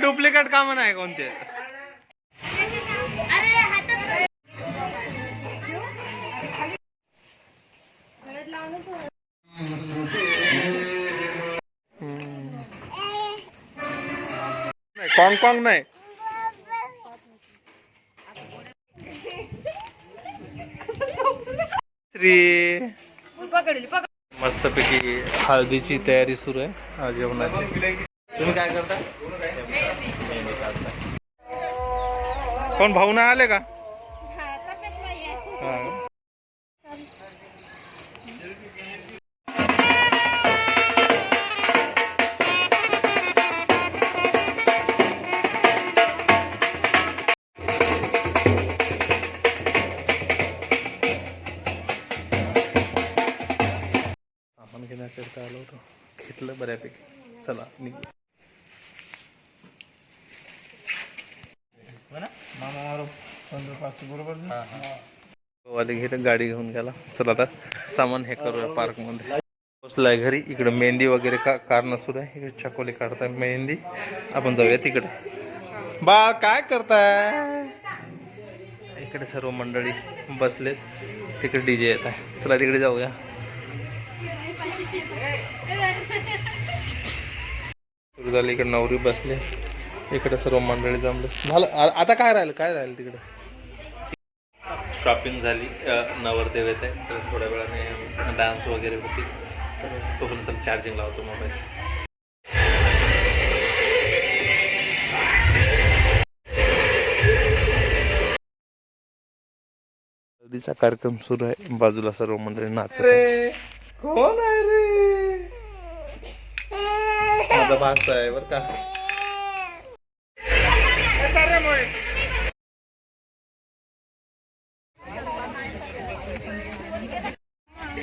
Duplicate काम नाही कोणते. कॉंग कॉंग नाही. श्री. मस्तपैकी हळदीची तयारी सुरू आहे. आज जेवणाची. तुम्ही काय करता. कोण भाऊ नाही आले का हा. सामान घेण्याकरिता आलो होतो घेतलं बऱ्यापैकी चला निघ वाले घेत गाडी घेऊन गेला चला आता सामान हे करूया पार्कमध्ये पोचलाय घरी. इकडे मेहंदी वगैरे का कारण सुरू आहे. इकडे चकोली काढताय मेहंदी. आपण जाऊया तिकडे. बा काय करताय? इकडे सर्व मंडळी बसलेत. तिकडे डीजे येत आहे. चला तिकडे जाऊया. सुरू झाली इकडे नवरी बसले. इकडे सर्व मंडळी जमले. झालं. आ- आता काय राहिलं? काय राहिलं तिकडे? शॉपिंग झाली नवरदेव येत आहे तर थोड्या वेळाने डान्स वगैरे होती तर तोपर्यंत चार्जिंग लावतो मोबाईल हळदीचा कार्यक्रम सुरू आहे. बाजूला सर्व मंडळी नाचत रे कोण आहे रे? माझा भाषा आहे बर का?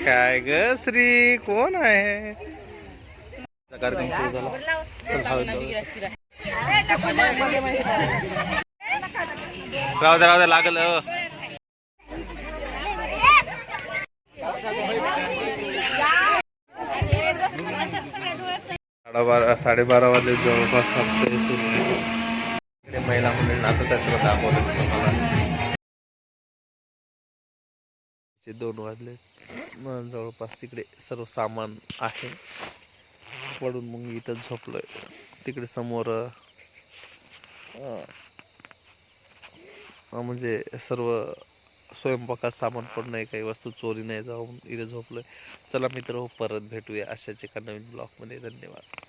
काय ग श्री? कोण आहे? कार्यक्रम सुरू झाला. राहू दे राहू दे लागल. साडेबारा साडेबारा वाजले जवळपास महिला मंडळी नाचत आहेत दाखवलं तुम्हाला. चे दोन वाजले मग जवळपास तिकडे सर्व सामान आहे. पडून मग इथं झोपलोय. तिकडे समोर म्हणजे सर्व स्वयंपाकात सामान पण नाही काही वस्तू चोरी नाही जाऊन इथे झोपलोय. चला मित्र हो, परत भेटूया अशाच एका नवीन ब्लॉगमध्ये. धन्यवाद.